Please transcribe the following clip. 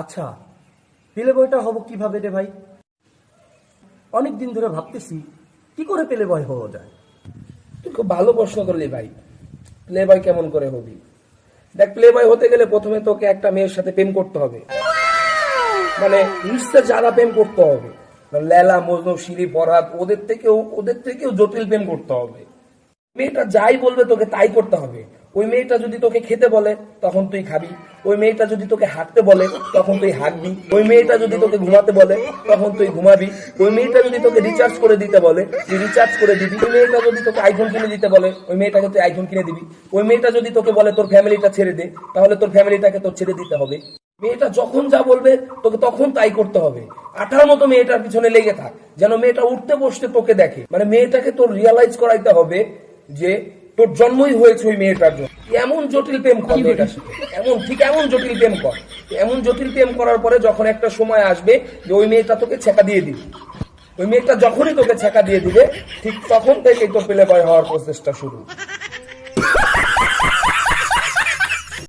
আচ্ছা পেলে বয়টা হব কীভাবে রে ভাই? অনেক দিন ধরে ভাবতেছি, কি করে পেলে বয় হওয়া যায়? তুই খুব ভালো প্রশ্ন করলি ভাই। প্লে বয় কেমন করে হবি? দেখ, প্লে বয় হতে গেলে প্রথমে তোকে একটা মেয়ের সাথে প্রেম করতে হবে। মানে নিশ্চয় যারা প্রেম করতে হবে মানে লেলা, মজনু শিরি ফরহাদ ওদের থেকেও ওদের থেকেও জটিল প্রেম করতে হবে। মেয়েটা যাই বলবে তোকে তাই করতে হবে। ওই মেয়েটা যদি তোকে খেতে বলে, তখন তুই খাবি। ওই মেয়েটা যদি তোকে হাঁটতে বলে, তখন তুই হাঁটবি। ওই মেয়েটা যদি তোকে ঘুমাতে বলে, তখন তুই ঘুমাবি। ওই মেয়েটা যদি তোকে রিচার্জ করে দিতে বলে, তুই রিচার্জ করে দিবি। ওই মেয়েটা যদি তোকে আইফোন কিনে দিতে বলে, ওই মেয়েটাকে তুই আইফোন কিনে দিবি। ওই মেয়েটা যদি তোকে বলে, তোর ফ্যামিলিটা ছেড়ে দে, তাহলে তোর ফ্যামিলিটাকে তোর ছেড়ে দিতে হবে। মেয়েটা যখন যা বলবে, তোকে তখন তাই করতে হবে। আঠার মতো মেয়েটার পিছনে লেগে থাক। যেন মেয়েটা উঠতে বসতে তোকে দেখে। মানে মেয়েটাকে তোর রিয়ালাইজ করাইতে হবে যে তোর জন্মই হয়েছে ওই মেয়েটার জন্য। এমন জটিল প্রেম কর মেয়েটার সাথে এমন ঠিক এমন জটিল প্রেম কর। এমন জটিল প্রেম করার পরে যখন একটা সময় আসবে যে ওই মেয়েটা তোকে ছেঁকা দিয়ে দিবে। ওই মেয়েটা যখনই তোকে ছেঁকা দিয়ে দিবে ঠিক তখন থেকেই তোর পেলে বয় হওয়ার প্রচেষ্টা শুরু।